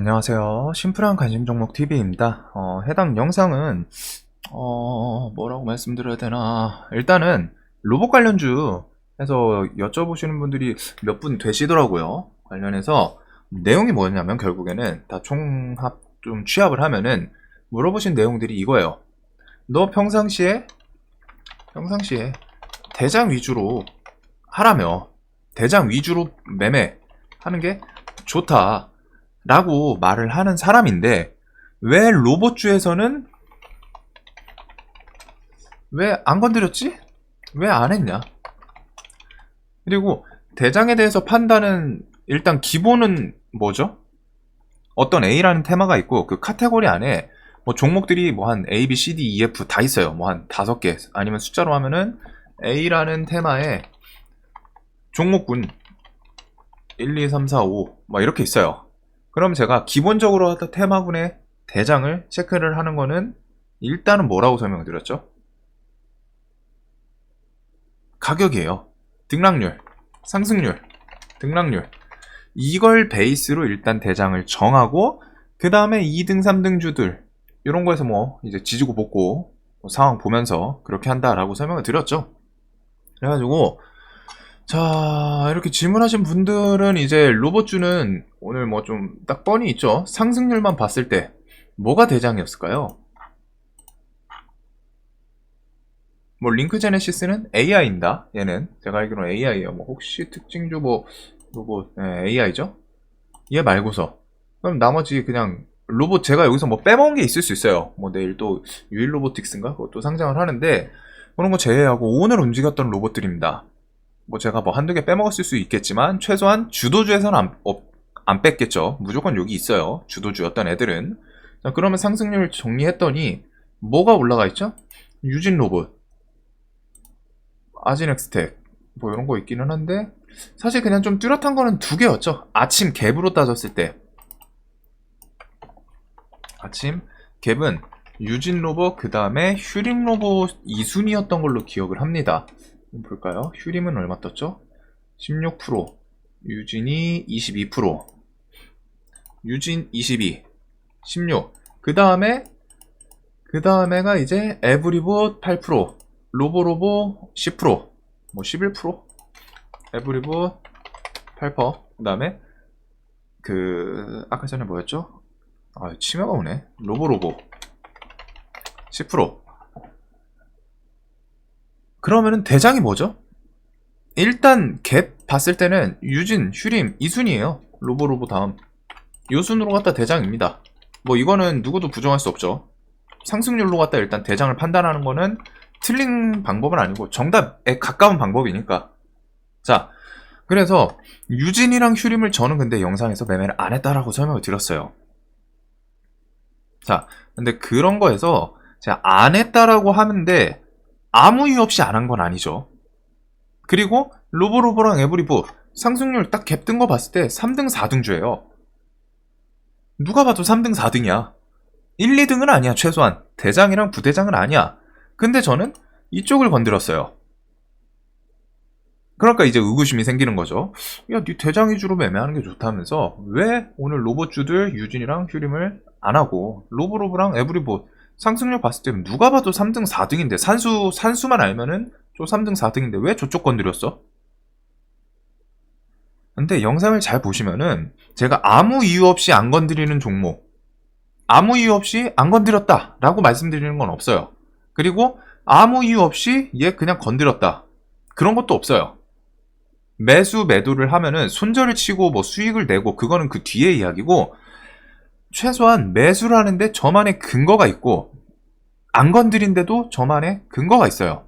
안녕하세요. 심플한 관심 종목 TV입니다. 어, 해당 영상은 어, 뭐라고 말씀드려야 되나? 일단은 로봇 관련주 해서 여쭤보시는 분들이 몇 분 되시더라고요. 관련해서 내용이 뭐냐면 결국에는 다 총합 좀 취합을 하면은 물어보신 내용들이 이거예요. 너 평상시에 평상시에 대장 위주로 하라며 대장 위주로 매매 하는 게 좋다. 라고 말을 하는 사람인데 왜 로봇주에서는 왜 안 건드렸지? 왜 안 했냐? 그리고 대장에 대해서 판단은 일단 기본은 뭐죠? 어떤 A라는 테마가 있고 그 카테고리 안에 뭐 종목들이 뭐 한 A, B, C, D, E, F 다 있어요. 뭐 한 다섯 개 아니면 숫자로 하면은 A라는 테마에 종목군 1, 2, 3, 4, 5, 막 이렇게 있어요. 그럼 제가 기본적으로 테마군의 대장을 체크를 하는 거는 일단은 뭐라고 설명드렸죠? 가격이에요. 등락률, 상승률, 등락률. 이걸 베이스로 일단 대장을 정하고 그 다음에 2등, 3등 주들 이런 거에서 뭐 이제 지지고 볶고 뭐 상황 보면서 그렇게 한다라고 설명을 드렸죠. 그래가지고 자, 이렇게 질문하신 분들은 이제 로봇주는 오늘 뭐 좀 딱 뻔히 있죠. 상승률만 봤을 때 뭐가 대장이었을까요? 뭐 링크 제네시스는 AI입니다. 얘는 제가 알기로는 AI예요. 뭐 혹시 특징주 뭐 로봇 네, AI죠? 얘 말고서 그럼 나머지 그냥 로봇 제가 여기서 뭐 빼먹은 게 있을 수 있어요. 뭐 내일 또 유일 로보틱스인가 그것도 상장을 하는데 그런 거 제외하고 오늘 움직였던 로봇들입니다. 뭐 제가 뭐 한두 개 빼먹었을 수 있겠지만 최소한 주도주에서는 안, 어, 안 뺐겠죠. 무조건 여기 있어요. 주도주였던 애들은. 자, 그러면 상승률 정리했더니 뭐가 올라가 있죠? 유진 로봇, 아진엑스텍 뭐 이런 거 있기는 한데 사실 그냥 좀 뚜렷한 거는 두 개였죠. 아침 갭으로 따졌을 때 아침 갭은 유진 로봇 그 다음에 휴림 로봇 2순위였던 걸로 기억을 합니다. 볼까요? 휴림은 얼마 떴죠? 16%, 유진이 22%, 유진 22, 16. 그 다음에 그 다음에가 이제 에브리봇 8%, 로보로보 10%, 뭐 11%, 에브리봇 8%. 그 다음에 그 아까 전에 뭐였죠? 아 치매가 오네. 로보로보 10%. 그러면은 대장이 뭐죠? 일단 갭 봤을 때는 유진, 휴림, 이순이에요. 로보로보 다음. 요 순으로 갖다 대장입니다. 뭐 이거는 누구도 부정할 수 없죠. 상승률로 갖다 일단 대장을 판단하는 거는 틀린 방법은 아니고 정답에 가까운 방법이니까. 자, 그래서 유진이랑 휴림을 저는 근데 영상에서 매매를 안 했다라고 설명을 드렸어요. 자, 근데 그런 거에서 제가 안 했다라고 하는데 아무 이유 없이 안 한 건 아니죠. 그리고 로보로보랑 에브리보 상승률 딱 갭 뜬 거 봤을 때 3등, 4등주예요. 누가 봐도 3등, 4등이야. 1, 2등은 아니야, 최소한. 대장이랑 부대장은 아니야. 근데 저는 이쪽을 건드렸어요. 그러니까 이제 의구심이 생기는 거죠. 야, 네 대장 위주로 매매하는 게 좋다면서 왜 오늘 로봇주들 유진이랑 휴림을 안 하고 로보로브랑 에브리보 상승률 봤을 때는 누가 봐도 3등, 4등인데 산수 산수만 알면은 저 3등, 4등인데 왜 저쪽 건드렸어? 근데 영상을 잘 보시면은 제가 아무 이유 없이 안 건드리는 종목 아무 이유 없이 안 건드렸다 라고 말씀드리는 건 없어요. 그리고 아무 이유 없이 얘 그냥 건드렸다. 그런 것도 없어요. 매수 매도를 하면은 손절을 치고 뭐 수익을 내고 그거는 그 뒤에 이야기고 최소한 매수를 하는데 저만의 근거가 있고 안 건드린데도 저만의 근거가 있어요.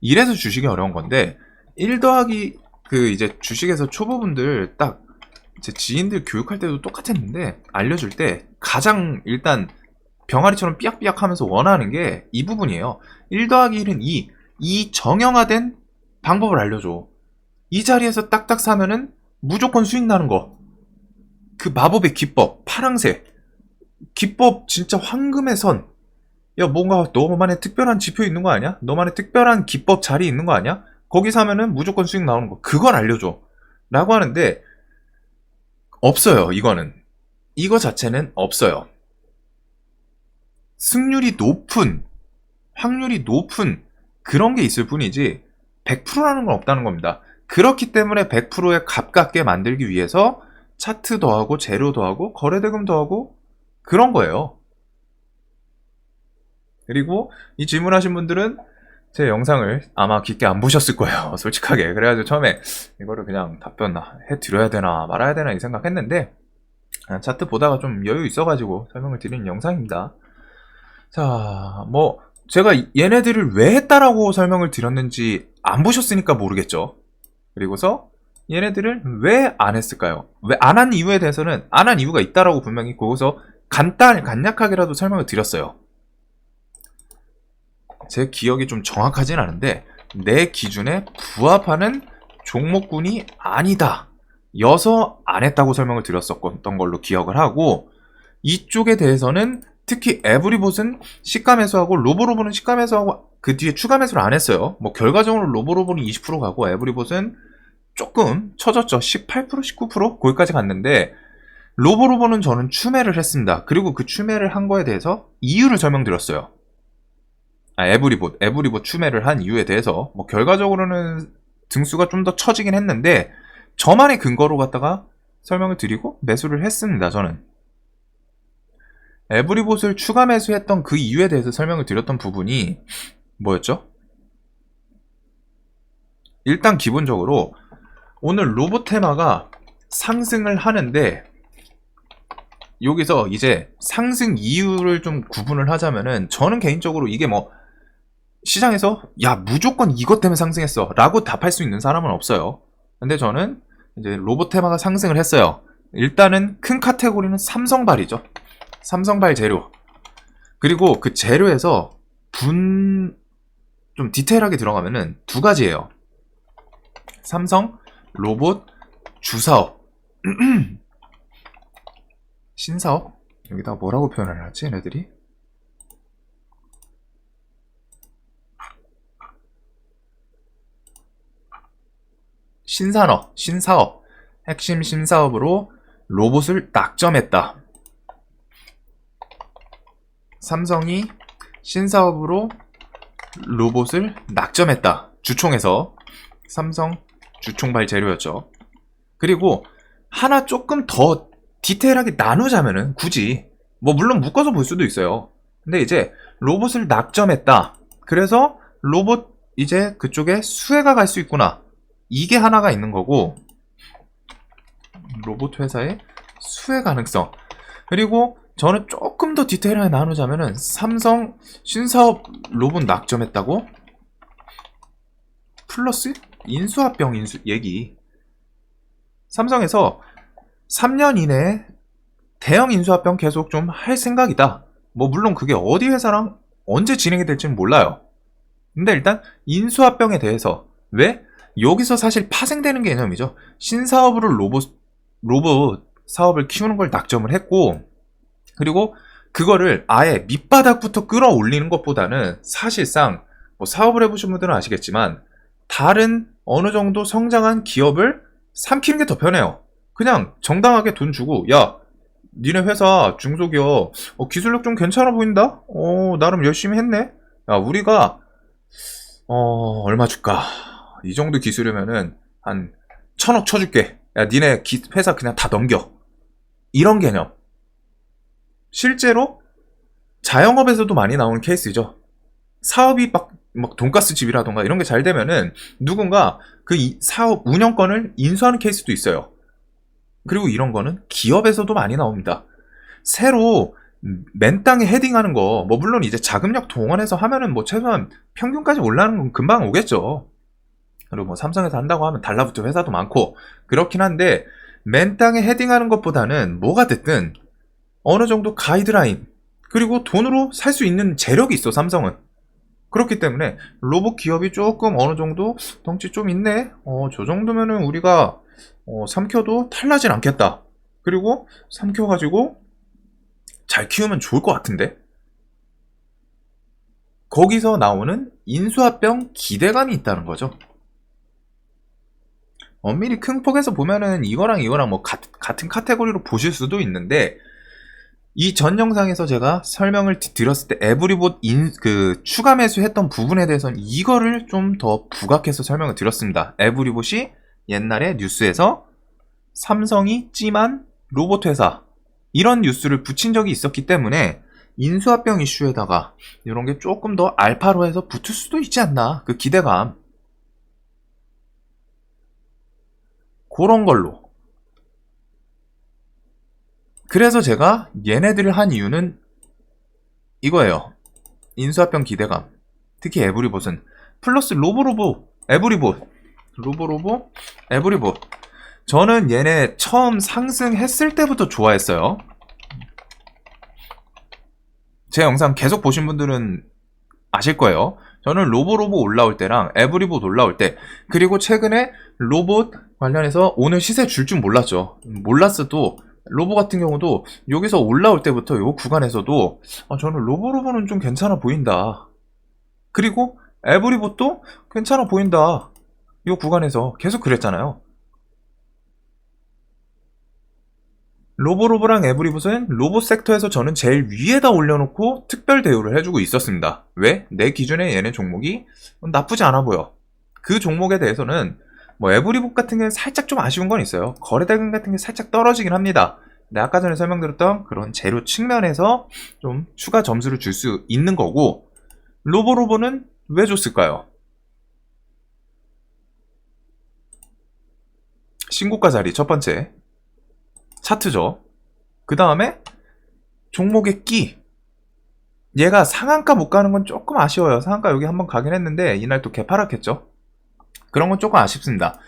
이래서 주식이 어려운 건데 1 더하기 그 이제 주식에서 초보분들 딱 제 지인들 교육할 때도 똑같았는데 알려줄 때 가장 일단 병아리처럼 삐약삐약 하면서 원하는 게 이 부분이에요. 1 더하기 1은 2. 이 정형화된 방법을 알려줘. 이 자리에서 딱딱 사면은 무조건 수익 나는 거. 그 마법의 기법, 파랑새. 기법 진짜 황금의 선. 야, 뭔가 너만의 특별한 지표 있는 거 아니야? 너만의 특별한 기법 자리 있는 거 아니야? 거기 사면은 무조건 수익 나오는 거. 그걸 알려줘. 라고 하는데, 없어요, 이거는. 이거 자체는 없어요. 승률이 높은, 확률이 높은 그런 게 있을 뿐이지 100%라는 건 없다는 겁니다. 그렇기 때문에 100%에 가깝게 만들기 위해서 차트 더하고 재료 더하고 거래대금 더하고 그런 거예요. 그리고 이 질문하신 분들은 제 영상을 아마 깊게 안 보셨을 거예요. 솔직하게. 그래가지고 처음에 이거를 그냥 답변 해 드려야 되나 말아야 되나 이 생각했는데 아, 차트 보다가 좀 여유 있어가지고 설명을 드리는 영상입니다. 자, 뭐 제가 얘네들을 왜 했다라고 설명을 드렸는지 안 보셨으니까 모르겠죠. 그리고서 얘네들을 왜 안 했을까요? 왜 안 한 이유에 대해서는 안 한 이유가 있다라고 분명히 거기서 간단 간략하게라도 설명을 드렸어요. 제 기억이 좀 정확하진 않은데 내 기준에 부합하는 종목군이 아니다. 여서 안 했다고 설명을 드렸었던 걸로 기억을 하고 이쪽에 대해서는 특히 에브리봇은 시가 매수하고 로보로보는 시가 매수하고 그 뒤에 추가 매수를 안 했어요. 뭐 결과적으로 로보로보는 20% 가고 에브리봇은 조금 쳐졌죠. 18% 19% 거기까지 갔는데 로보로보는 저는 추매를 했습니다. 그리고 그 추매를 한 거에 대해서 이유를 설명드렸어요. 아, 에브리봇, 에브리봇 추매를 한 이유에 대해서 뭐 결과적으로는 등수가 좀 더 처지긴 했는데 저만의 근거로 갖다가 설명을 드리고 매수를 했습니다. 저는 에브리봇을 추가 매수했던 그 이유에 대해서 설명을 드렸던 부분이 뭐였죠? 일단 기본적으로 오늘 로봇 테마가 상승을 하는데 여기서 이제 상승 이유를 좀 구분을 하자면은 저는 개인적으로 이게 뭐 시장에서 야 무조건 이것 때문에 상승했어 라고 답할 수 있는 사람은 없어요. 근데 저는 이제 로봇 테마가 상승을 했어요. 일단은 큰 카테고리는 삼성발이죠. 삼성발 재료. 그리고 그 재료에서 분 좀 디테일하게 들어가면은 두 가지예요. 삼성 로봇 주사업 신사업 여기다 뭐라고 표현을 하지 얘네들이 신산업, 신사업, 핵심 신사업으로 로봇을 낙점했다. 삼성이 신사업으로 로봇을 낙점했다. 주총에서 삼성 주총발 재료였죠. 그리고 하나 조금 더 디테일하게 나누자면은 굳이 뭐 물론 묶어서 볼 수도 있어요. 근데 이제 로봇을 낙점했다. 그래서 로봇 이제 그쪽에 수혜가 갈 수 있구나. 이게 하나가 있는 거고 로봇 회사의 수혜 가능성 그리고 저는 조금 더 디테일하게 나누자면은 삼성 신사업 로봇 낙점했다고 플러스 인수합병 인수 얘기. 삼성에서 3년 이내에 대형 인수합병 계속 좀 할 생각이다. 뭐 물론 그게 어디 회사랑 언제 진행이 될지는 몰라요. 근데 일단 인수합병에 대해서 왜? 여기서 사실 파생되는 개념이죠. 신사업으로 로봇, 로봇 사업을 키우는 걸 낙점을 했고, 그리고 그거를 아예 밑바닥부터 끌어올리는 것보다는 사실상 뭐 사업을 해보신 분들은 아시겠지만 다른 어느 정도 성장한 기업을 삼키는 게 더 편해요. 그냥 정당하게 돈 주고 야 니네 회사 중소기업 어, 기술력 좀 괜찮아 보인다? 어 나름 열심히 했네. 야 우리가 어 얼마 줄까? 이 정도 기술이면은 한 천억 쳐줄게. 야, 니네 기, 회사 그냥 다 넘겨. 이런 개념. 실제로 자영업에서도 많이 나오는 케이스죠. 사업이 막, 막 돈가스 집이라던가 이런 게 잘 되면은 누군가 그 사업 운영권을 인수하는 케이스도 있어요. 그리고 이런 거는 기업에서도 많이 나옵니다. 새로 맨 땅에 헤딩하는 거, 뭐 물론 이제 자금력 동원해서 하면은 뭐 최소한 평균까지 올라가는 건 금방 오겠죠. 그리고 뭐 삼성에서 한다고 하면 달라붙을 회사도 많고 그렇긴 한데 맨 땅에 헤딩하는 것보다는 뭐가 됐든 어느 정도 가이드라인 그리고 돈으로 살 수 있는 재력이 있어 삼성은 그렇기 때문에 로봇 기업이 조금 어느 정도 덩치 좀 있네. 어 저 정도면은 우리가 어, 삼켜도 탈나진 않겠다. 그리고 삼켜가지고 잘 키우면 좋을 것 같은데? 거기서 나오는 인수합병 기대감이 있다는 거죠. 엄밀히 큰 폭에서 보면은 이거랑 이거랑 뭐 가- 같은 카테고리로 보실 수도 있는데 이 전 영상에서 제가 설명을 드- 드렸을 때 에브리봇 인 그 추가 매수했던 부분에 대해서는 이거를 좀 더 부각해서 설명을 드렸습니다. 에브리봇이 옛날에 뉴스에서 삼성이 찜한 로봇 회사 이런 뉴스를 붙인 적이 있었기 때문에 인수합병 이슈에다가 이런 게 조금 더 알파로 해서 붙을 수도 있지 않나 그 기대감 그런 걸로 그래서 제가 얘네들을 한 이유는 이거예요. 인수합병 기대감. 특히 에브리봇은 플러스 로보로보 에브리봇. 로보로보 에브리봇. 저는 얘네 처음 상승했을 때부터 좋아했어요. 제 영상 계속 보신 분들은 아실 거예요. 저는 로보로보 올라올 때랑 에브리봇 올라올 때 그리고 최근에 로봇 관련해서 오늘 시세 줄 줄 몰랐죠. 몰랐어도 로보 같은 경우도 여기서 올라올 때부터 이 구간에서도 아, 저는 로보 로보는 좀 괜찮아 보인다. 그리고 에브리봇도 괜찮아 보인다. 이 구간에서 계속 그랬잖아요. 로보로보랑 에브리봇은 로봇 섹터에서 저는 제일 위에다 올려놓고 특별 대우를 해주고 있었습니다. 왜? 내 기준에 얘네 종목이 나쁘지 않아 보여. 그 종목에 대해서는 뭐 에브리봇 같은 경우는 살짝 좀 아쉬운 건 있어요. 거래대금 같은 게 살짝 떨어지긴 합니다. 근데 아까 전에 설명드렸던 그런 재료 측면에서 좀 추가 점수를 줄 수 있는 거고 로보로보는 왜 줬을까요? 신고가 자리 첫 번째 차트죠. 그 다음에 종목의 끼. 얘가 상한가 못 가는 건 조금 아쉬워요. 상한가 여기 한번 가긴 했는데 이날 또 개파랗겠죠. 그런 건 조금 아쉽습니다.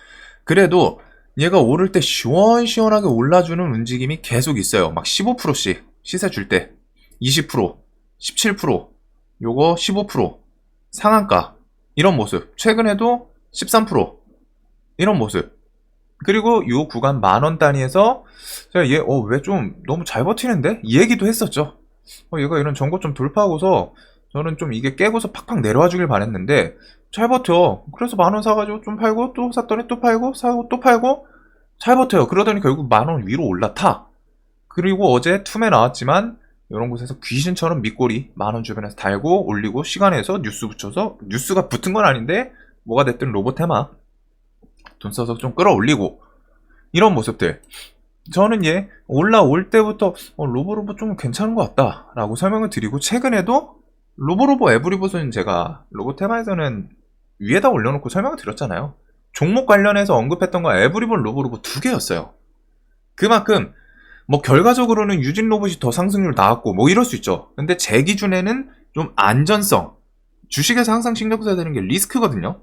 그래도 얘가 오를 때 시원시원하게 올라주는 움직임이 계속 있어요. 막 15%씩 시세 줄 때 20%, 17%, 요거 15%, 상한가 이런 모습. 최근에도 13% 이런 모습. 그리고 요 구간 만원 단위에서 제가 얘, 어, 왜 좀 너무 잘 버티는데? 이 얘기도 했었죠. 어, 얘가 이런 전고 좀 돌파하고서 저는 좀 이게 깨고서 팍팍 내려와 주길 바랬는데 잘 버텨. 그래서 만 원 사가지고 좀 팔고 또 샀더니 또 팔고 사고 또 팔고 잘 버텨요. 그러더니 결국 만 원 위로 올라타. 그리고 어제 툼에 나왔지만 이런 곳에서 귀신처럼 밑꼬리 만 원 주변에서 달고 올리고 시간에서 뉴스 붙여서 뉴스가 붙은 건 아닌데 뭐가 됐든 로봇 테마 돈 써서 좀 끌어올리고 이런 모습들 저는 얘 올라올 때부터 어, 로보로보 좀 괜찮은 것 같다라고 설명을 드리고 최근에도 로보로보 에브리봇은 제가 로봇 테마에서는 위에다 올려놓고 설명을 드렸잖아요. 종목 관련해서 언급했던 거 에브리봇 로보로보 두 개였어요. 그만큼 뭐 결과적으로는 유진 로봇이 더 상승률 나왔고 뭐 이럴 수 있죠. 근데 제 기준에는 좀 안전성 주식에서 항상 신경 써야 되는 게 리스크거든요.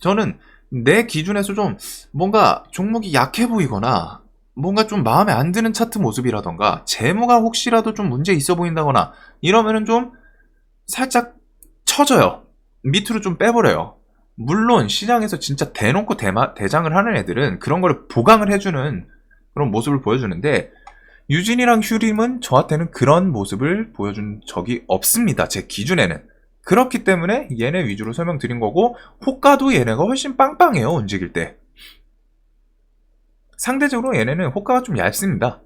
저는 내 기준에서 좀 뭔가 종목이 약해 보이거나 뭔가 좀 마음에 안 드는 차트 모습이라던가 재무가 혹시라도 좀 문제 있어 보인다거나 이러면은 좀 살짝 쳐져요. 밑으로 좀 빼버려요. 물론 시장에서 진짜 대놓고 대마, 대장을 하는 애들은 그런 거를 보강을 해주는 그런 모습을 보여주는데 유진이랑 휴림은 저한테는 그런 모습을 보여준 적이 없습니다. 제 기준에는. 그렇기 때문에 얘네 위주로 설명드린 거고 호가도 얘네가 훨씬 빵빵해요 움직일 때 상대적으로 얘네는 호가가 좀 얇습니다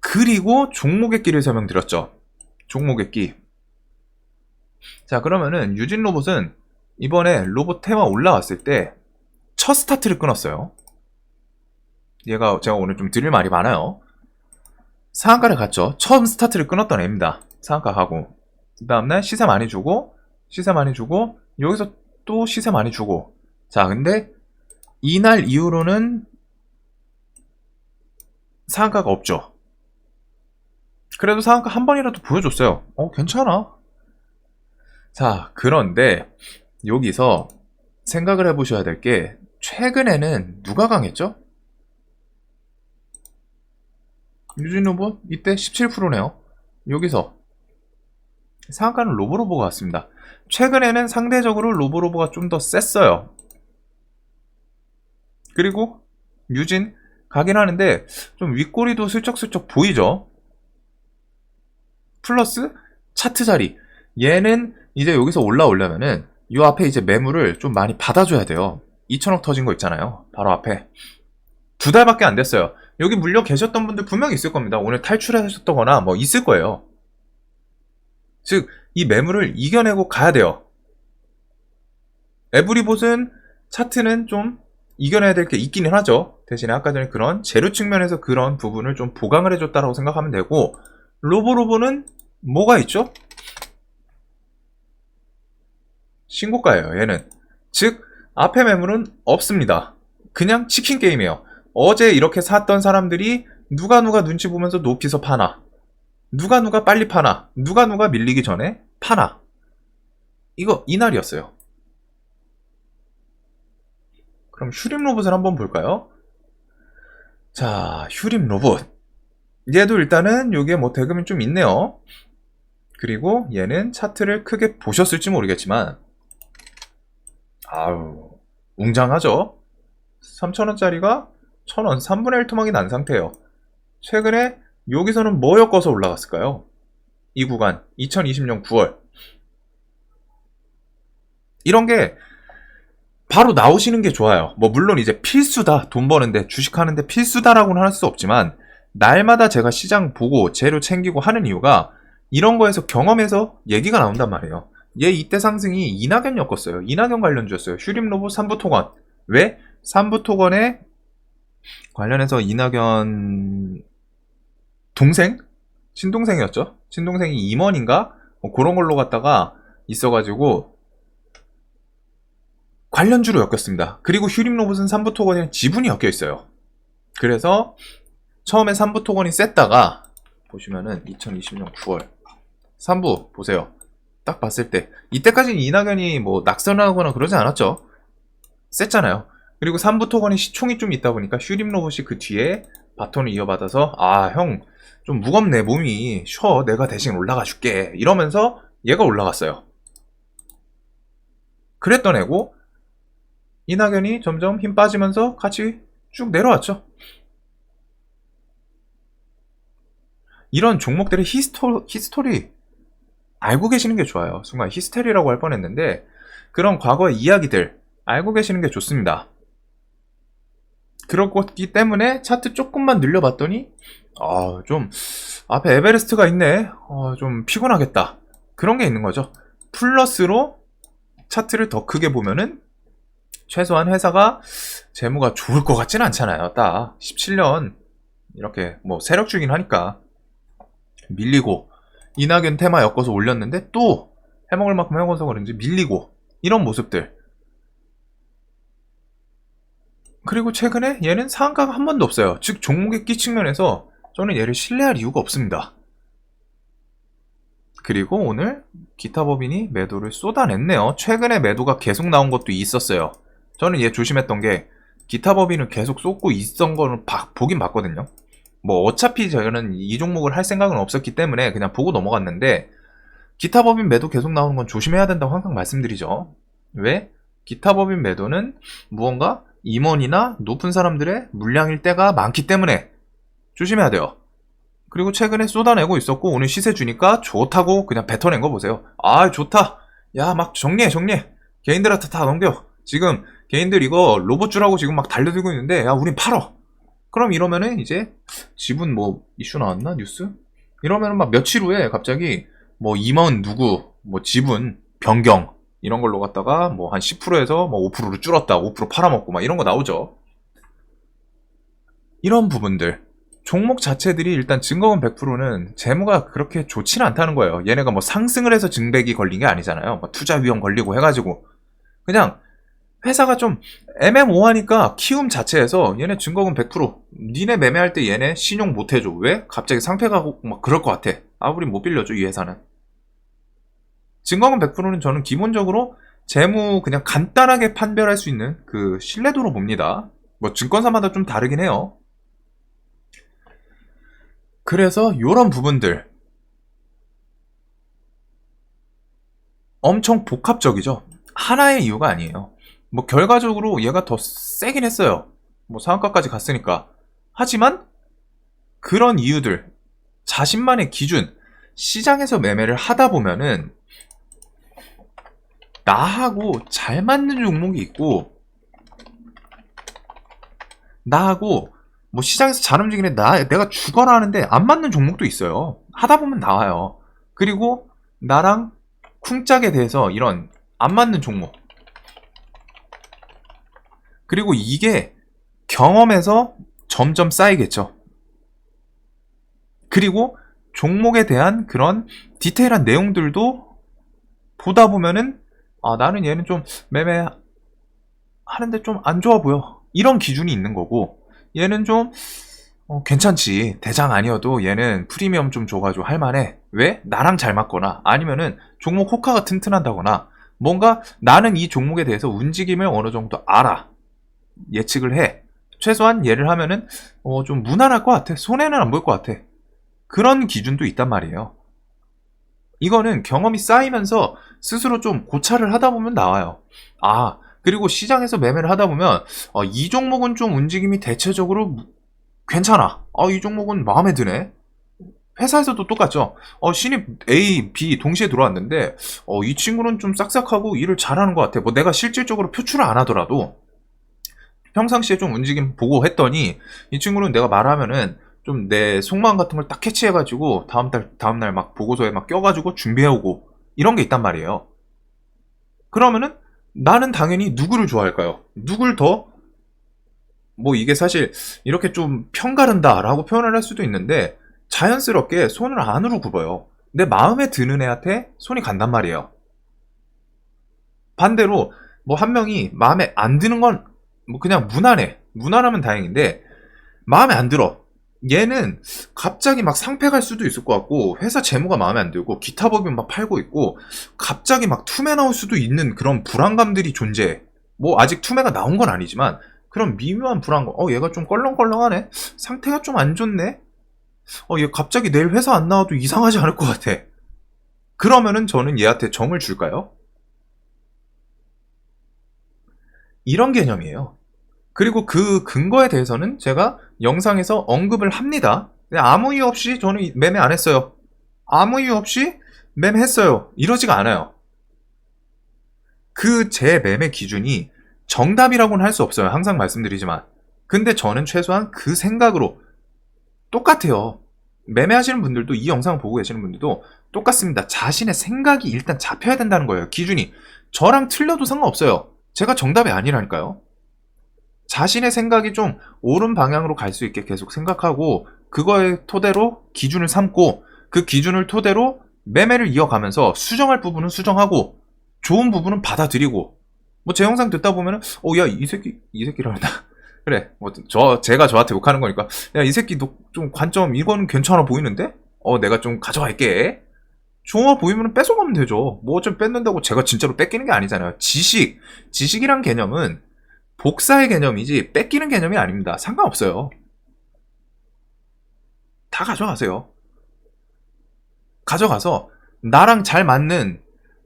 그리고 종목의 끼를 설명드렸죠 종목의 끼 자 그러면은 유진 로봇은 이번에 로봇 테마 올라왔을 때 첫 스타트를 끊었어요. 얘가 제가 오늘 좀 드릴 말이 많아요. 상한가를 갔죠. 처음 스타트를 끊었던 애입니다. 상한가 가고. 그 다음날 시세 많이 주고 시세 많이 주고 여기서 또 시세 많이 주고. 자 근데 이날 이후로는 상한가가 없죠. 그래도 상한가 한 번이라도 보여줬어요. 어 괜찮아 자 그런데 여기서 생각을 해보셔야 될 게 최근에는 누가 강했죠? 유진 로봇 이때 17%네요 여기서 상한가는 로보로보가 왔습니다. 최근에는 상대적으로 로보로보가 좀 더 셌어요. 그리고 유진 가긴 하는데 좀 윗꼬리도 슬쩍슬쩍 보이죠? 플러스 차트 자리 얘는 이제 여기서 올라오려면은 이 앞에 이제 매물을 좀 많이 받아줘야 돼요. 2천억 터진 거 있잖아요. 바로 앞에. 두 달밖에 안 됐어요. 여기 물려 계셨던 분들 분명히 있을 겁니다. 오늘 탈출하셨다거나 뭐 있을 거예요. 즉, 이 매물을 이겨내고 가야 돼요. 에브리봇은 차트는 좀 이겨내야 될 게 있기는 하죠. 대신에 아까 전에 그런 재료 측면에서 그런 부분을 좀 보강을 해줬다라고 생각하면 되고, 로보로보는 뭐가 있죠? 신고가예요, 얘는. 즉, 앞에 매물은 없습니다. 그냥 치킨 게임이에요. 어제 이렇게 샀던 사람들이 누가 누가 눈치 보면서 높이서 파나. 누가 누가 빨리 파나. 누가 누가 밀리기 전에 파나. 이거 이날이었어요. 그럼 휴림 로봇을 한번 볼까요? 자, 휴림 로봇. 얘도 일단은 요게 뭐 대금이 좀 있네요. 그리고 얘는 차트를 크게 보셨을지 모르겠지만 아우 웅장하죠? 3,000원짜리가 1,000원 3분의 1 토막이 난 상태예요. 최근에 여기서는 뭐 엮어서 올라갔을까요? 이 구간 2020년 9월 이런 게 바로 나오시는 게 좋아요. 뭐 물론 이제 필수다 돈 버는데 주식하는데 필수다라고는 할 수 없지만 날마다 제가 시장 보고 재료 챙기고 하는 이유가 이런 거에서 경험에서 얘기가 나온단 말이에요. 얘 이때 상승이 이낙연 엮었어요. 이낙연 관련주였어요. 휴림 로봇 삼부토건. 왜? 삼부토건에 관련해서 이낙연 동생? 친동생이었죠? 친동생이 임원인가? 뭐 그런 걸로 갔다가 있어가지고 관련주로 엮였습니다. 그리고 휴림 로봇은 삼부토건에 지분이 엮여 있어요. 그래서 처음에 삼부토건이 셌다가 보시면은 2020년 9월 3부 보세요. 딱 봤을 때 이때까지는 이낙연이 뭐 낙선하거나 그러지 않았죠. 셌잖아요. 그리고 3부 토건이 시총이 좀 있다 보니까 휴림 로봇이 그 뒤에 바톤을 이어받아서 아 형 좀 무겁네 몸이 쉬어 내가 대신 올라가 줄게 이러면서 얘가 올라갔어요. 그랬던 애고 이낙연이 점점 힘 빠지면서 같이 쭉 내려왔죠. 이런 종목들의 히스토, 히스토리 알고 계시는 게 좋아요. 순간 히스테리라고 할 뻔했는데 그런 과거의 이야기들 알고 계시는 게 좋습니다. 그렇기 때문에 차트 조금만 늘려봤더니 아, 좀 앞에 에베레스트가 있네. 어, 좀 피곤하겠다. 그런 게 있는 거죠. 플러스로 차트를 더 크게 보면은 최소한 회사가 재무가 좋을 것 같지는 않잖아요. 딱 17년 이렇게 뭐 세력 주긴 하니까 밀리고 이낙연 테마 엮어서 올렸는데 또 해먹을 만큼 해먹어서 그런지 밀리고 이런 모습들. 그리고 최근에 얘는 상한가가 한 번도 없어요. 즉 종목의 끼 측면에서 저는 얘를 신뢰할 이유가 없습니다. 그리고 오늘 기타 법인이 매도를 쏟아냈네요. 최근에 매도가 계속 나온 것도 있었어요. 저는 얘 조심했던 게 기타 법인을 계속 쏟고 있던 거는 봐- 보긴 봤거든요 뭐 어차피 저는 이 종목을 할 생각은 없었기 때문에 그냥 보고 넘어갔는데 기타 법인 매도 계속 나오는 건 조심해야 된다고 항상 말씀드리죠. 왜? 기타 법인 매도는 무언가 임원이나 높은 사람들의 물량일 때가 많기 때문에 조심해야 돼요. 그리고 최근에 쏟아내고 있었고 오늘 시세 주니까 좋다고 그냥 뱉어낸 거 보세요. 아 좋다. 야 막 정리해 정리해. 개인들한테 다 넘겨. 지금 개인들 이거 로봇주라고 지금 막 달려들고 있는데 야 우린 팔어. 그럼 이러면은 이제 지분 뭐 이슈 나왔나 뉴스? 이러면은 막 며칠 후에 갑자기 뭐 임원 누구 뭐 지분 변경 이런 걸로 갖다가 뭐 한 10%에서 뭐 5%로 줄었다 5% 팔아먹고 막 이런 거 나오죠. 이런 부분들 종목 자체들이 일단 증거금 100%는 재무가 그렇게 좋지는 않다는 거예요. 얘네가 뭐 상승을 해서 증백이 걸린 게 아니잖아요. 뭐 투자 위험 걸리고 해가지고 그냥 회사가 좀 애매모호하니까 키움 자체에서 얘네 증거금 100% 니네 매매할 때 얘네 신용 못 해줘. 왜? 갑자기 상패 가고 막 그럴 것 같아. 아 우린 못 빌려줘 이 회사는. 증거금 100%는 저는 기본적으로 재무 그냥 간단하게 판별할 수 있는 그 신뢰도로 봅니다. 뭐 증권사마다 좀 다르긴 해요. 그래서 요런 부분들. 엄청 복합적이죠. 하나의 이유가 아니에요 뭐 결과적으로 얘가 더 세긴 했어요. 뭐 상한가까지 갔으니까. 하지만 그런 이유들, 자신만의 기준, 시장에서 매매를 하다 보면은 나하고 잘 맞는 종목이 있고 나하고 뭐 시장에서 잘 움직이는 나 내가 죽어라 하는데 안 맞는 종목도 있어요. 하다 보면 나와요. 그리고 나랑 쿵짝에 대해서 이런 안 맞는 종목. 그리고 이게 경험에서 점점 쌓이겠죠. 그리고 종목에 대한 그런 디테일한 내용들도 보다 보면은 아 나는 얘는 좀 매매 하는데 좀 안 좋아 보여. 이런 기준이 있는 거고 얘는 좀 어, 괜찮지. 대장 아니어도 얘는 프리미엄 좀 줘가지고 할만해. 왜? 나랑 잘 맞거나 아니면은 종목 호가가 튼튼하다거나 뭔가 나는 이 종목에 대해서 움직임을 어느 정도 알아 예측을 해 최소한 얘를 하면은 어, 좀 무난할 것 같아 손해는 안 볼 것 같아 그런 기준도 있단 말이에요. 이거는 경험이 쌓이면서 스스로 좀 고찰을 하다 보면 나와요. 아, 그리고 시장에서 매매를 하다 보면 어, 이 종목은 좀 움직임이 대체적으로 괜찮아. 어, 이 종목은 마음에 드네. 회사에서도 똑같죠. 어, 신입 A, B 동시에 들어왔는데 어, 이 친구는 좀 싹싹하고 일을 잘하는 것 같아. 뭐 내가 실질적으로 표출을 안 하더라도 평상시에 좀 움직임 보고 했더니 이 친구는 내가 말하면은 좀 내 속마음 같은 걸 딱 캐치해가지고 다음 달 다음 날 막 보고서에 막 껴가지고 준비해오고 이런 게 있단 말이에요. 그러면은 나는 당연히 누구를 좋아할까요? 누굴 더? 뭐 이게 사실 이렇게 좀 편가른다라고 표현을 할 수도 있는데 자연스럽게 손을 안으로 굽어요. 내 마음에 드는 애한테 손이 간단 말이에요. 반대로 뭐 한 명이 마음에 안 드는 건 뭐 그냥 무난해. 무난하면 다행인데 마음에 안 들어. 얘는 갑자기 막 상패 갈 수도 있을 것 같고 회사 재무가 마음에 안 들고 기타 법인 막 팔고 있고 갑자기 막 투매 나올 수도 있는 그런 불안감들이 존재해. 뭐 아직 투매가 나온 건 아니지만 그런 미묘한 불안감. 어 얘가 좀 껄렁껄렁하네. 상태가 좀 안 좋네. 어 얘 갑자기 내일 회사 안 나와도 이상하지 않을 것 같아. 그러면은 저는 얘한테 정을 줄까요? 이런 개념이에요. 그리고 그 근거에 대해서는 제가 영상에서 언급을 합니다. 아무 이유 없이 저는 매매 안 했어요. 아무 이유 없이 매매했어요. 이러지가 않아요. 그 제 매매 기준이 정답이라고는 할 수 없어요. 항상 말씀드리지만. 근데 저는 최소한 그 생각으로 똑같아요. 매매하시는 분들도 이 영상을 보고 계시는 분들도 똑같습니다. 자신의 생각이 일단 잡혀야 된다는 거예요. 기준이. 저랑 틀려도 상관없어요. 제가 정답이 아니라니까요. 자신의 생각이 좀 옳은 방향으로 갈 수 있게 계속 생각하고 그거의 토대로 기준을 삼고 그 기준을 토대로 매매를 이어가면서 수정할 부분은 수정하고 좋은 부분은 받아들이고. 뭐 제 영상 듣다 보면은 어야 이 새끼 이 새끼라다 그래. 뭐 저 제가 저한테 욕하는 거니까. 야 이 새끼 좀 관점 이거는 괜찮아 보이는데? 어 내가 좀 가져갈게. 좋아 보이면 뺏어가면 되죠. 뭐 좀 뺏는다고 제가 진짜로 뺏기는 게 아니잖아요. 지식. 지식이란 개념은 복사의 개념이지 뺏기는 개념이 아닙니다. 상관없어요. 다 가져가세요. 가져가서 나랑 잘 맞는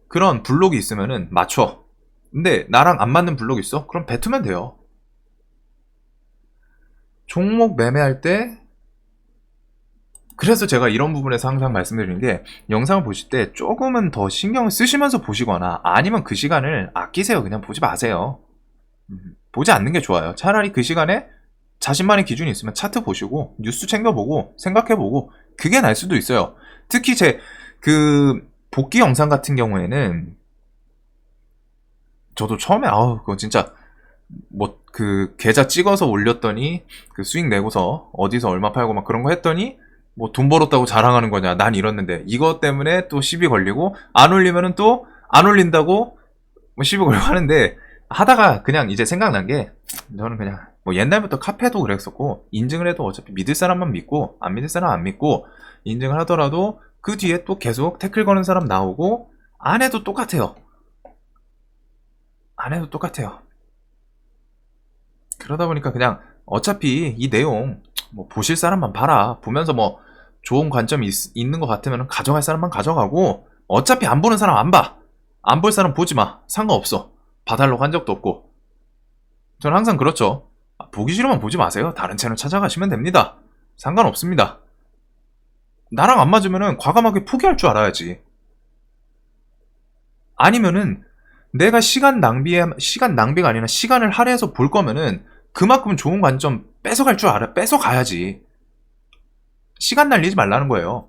그런 블록이 있으면은 맞춰. 근데 나랑 안 맞는 블록 있어? 그럼 뱉으면 돼요. 종목 매매할 때 그래서 제가 이런 부분에서 항상 말씀드리는 게 영상을 보실 때 조금은 더 신경을 쓰시면서 보시거나 아니면 그 시간을 아끼세요. 그냥 보지 마세요. 보지 않는 게 좋아요. 차라리 그 시간에 자신만의 기준이 있으면 차트 보시고 뉴스 챙겨보고 생각해보고 그게 날 수도 있어요. 특히 제 그 복귀 영상 같은 경우에는 저도 처음에 아우 그거 진짜 뭐 그 계좌 찍어서 올렸더니 그 수익 내고서 어디서 얼마 팔고 막 그런 거 했더니 뭐 돈 벌었다고 자랑하는 거냐 난 이랬는데 이것 때문에 또 시비 걸리고 안 올리면은 또 안 올린다고 뭐 시비 걸고 하는데 하다가 그냥 이제 생각난 게 저는 그냥 뭐 옛날부터 카페도 그랬었고 인증을 해도 어차피 믿을 사람만 믿고 안 믿을 사람 안 믿고 인증을 하더라도 그 뒤에 또 계속 태클 거는 사람 나오고 안 해도 똑같아요. 안 해도 똑같아요. 그러다 보니까 그냥 어차피 이 내용 뭐 보실 사람만 봐라. 보면서 뭐 좋은 관점이 있, 는것 같으면 가져갈 사람만 가져가고 어차피 안 보는 사람 안 봐. 안 볼 사람 보지 마. 상관없어. 봐달라고 한 적도 없고 저는 항상 그렇죠. 아, 보기 싫으면 보지 마세요. 다른 채널 찾아가시면 됩니다. 상관없습니다. 나랑 안 맞으면 과감하게 포기할 줄 알아야지. 아니면은 내가 시간 낭비에 시간 낭비가 아니라 시간을 할애해서 볼 거면은 그만큼 좋은 관점 뺏어갈 줄 알아. 뺏어가야지. 시간 날리지 말라는 거예요.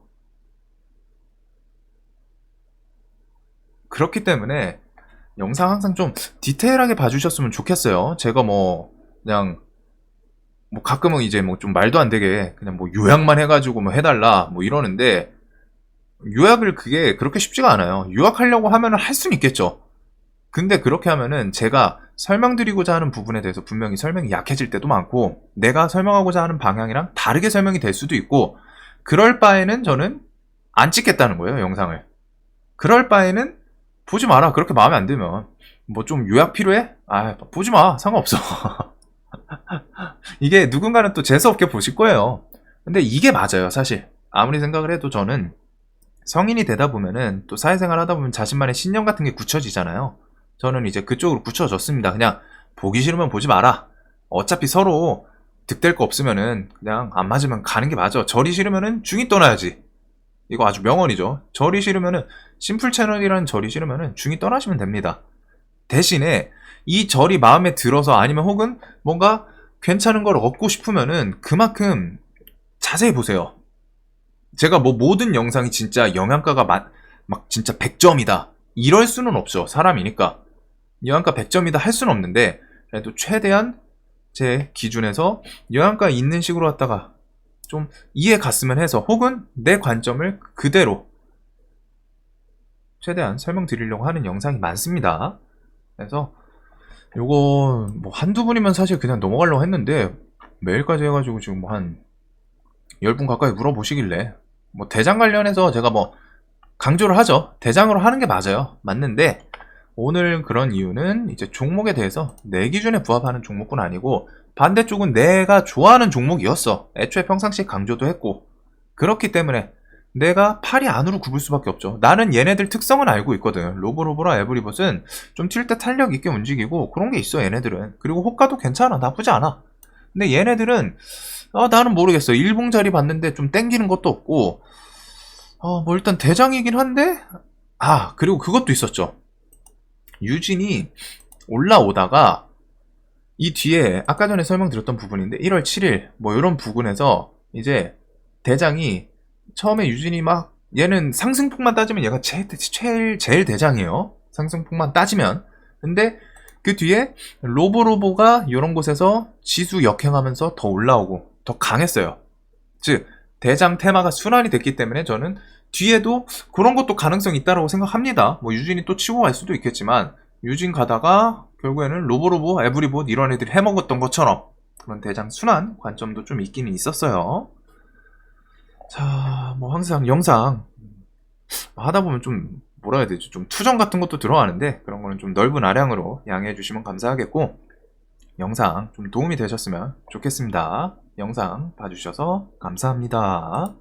그렇기 때문에 영상 항상 좀 디테일하게 봐주셨으면 좋겠어요. 제가 뭐 그냥 뭐 가끔은 이제 뭐 좀 말도 안 되게 그냥 뭐 요약만 해가지고 뭐 해달라 뭐 이러는데 요약을 그게 그렇게 쉽지가 않아요. 요약하려고 하면은 할 수는 있겠죠. 근데 그렇게 하면은 제가 설명드리고자 하는 부분에 대해서 분명히 설명이 약해질 때도 많고 내가 설명하고자 하는 방향이랑 다르게 설명이 될 수도 있고 그럴 바에는 저는 안 찍겠다는 거예요, 영상을. 그럴 바에는 보지 마라. 그렇게 마음에 안 들면. 뭐 좀 요약 필요해? 아, 보지 마. 상관없어. 이게 누군가는 또 재수없게 보실 거예요. 근데 이게 맞아요, 사실. 아무리 생각을 해도 저는 성인이 되다 보면은 또 사회생활 하다 보면 자신만의 신념 같은 게 굳혀지잖아요. 저는 이제 그쪽으로 굳혀졌습니다. 그냥 보기 싫으면 보지 마라. 어차피 서로 득될 거 없으면은 그냥 안 맞으면 가는 게 맞아. 절이 싫으면은 중이 떠나야지. 이거 아주 명언이죠. 절이 싫으면은 심플 채널이라는 절이 싫으면은 중이 떠나시면 됩니다. 대신에 이 절이 마음에 들어서 아니면 혹은 뭔가 괜찮은 걸 얻고 싶으면은 그만큼 자세히 보세요. 제가 뭐 모든 영상이 진짜 영양가가 막, 막 진짜 100점이다. 이럴 수는 없죠. 사람이니까. 영양가 100점이다 할 수는 없는데 그래도 최대한 제 기준에서 영양가 있는 식으로 갖다가 좀 이해 갔으면 해서 혹은 내 관점을 그대로 최대한 설명드리려고 하는 영상이 많습니다. 그래서 요거 뭐 한두 분이면 사실 그냥 넘어가려고 했는데 매일까지 해가지고 지금 뭐 한 10분 가까이 물어보시길래 뭐 대장 관련해서 제가 뭐 강조를 하죠. 대장으로 하는 게 맞아요. 맞는데 오늘 그런 이유는 이제 종목에 대해서 내 기준에 부합하는 종목은 아니고 반대쪽은 내가 좋아하는 종목이었어. 애초에 평상시에 강조도 했고 그렇기 때문에 내가 팔이 안으로 굽을 수밖에 없죠. 나는 얘네들 특성은 알고 있거든. 로보로보라 에브리봇은 좀 튈 때 탄력 있게 움직이고 그런 게 있어 얘네들은. 그리고 호가도 괜찮아. 나쁘지 않아. 근데 얘네들은 아, 나는 모르겠어. 일봉 자리 봤는데 좀 땡기는 것도 없고 어, 뭐 일단 대장이긴 한데 아 그리고 그것도 있었죠. 유진이 올라오다가 이 뒤에 아까 전에 설명드렸던 부분인데 1월 7일 뭐 이런 부분에서 이제 대장이 처음에 유진이 막 얘는 상승폭만 따지면 얘가 제일, 제일, 제일 대장이에요. 상승폭만 따지면. 근데 그 뒤에 로보로보가 이런 곳에서 지수 역행하면서 더 올라오고 더 강했어요. 즉 대장 테마가 순환이 됐기 때문에 저는 뒤에도 그런 것도 가능성이 있다고 생각합니다. 뭐 유진이 또 치고 갈 수도 있겠지만 유진 가다가 결국에는 로보로보, 에브리봇 이런 애들이 해먹었던 것처럼 그런 대장 순환 관점도 좀 있기는 있었어요. 자, 뭐 항상 영상 하다 보면 좀 뭐라 해야 되지? 좀 투정 같은 것도 들어가는데 그런 거는 좀 넓은 아량으로 양해해 주시면 감사하겠고 영상 좀 도움이 되셨으면 좋겠습니다. 영상 봐주셔서 감사합니다.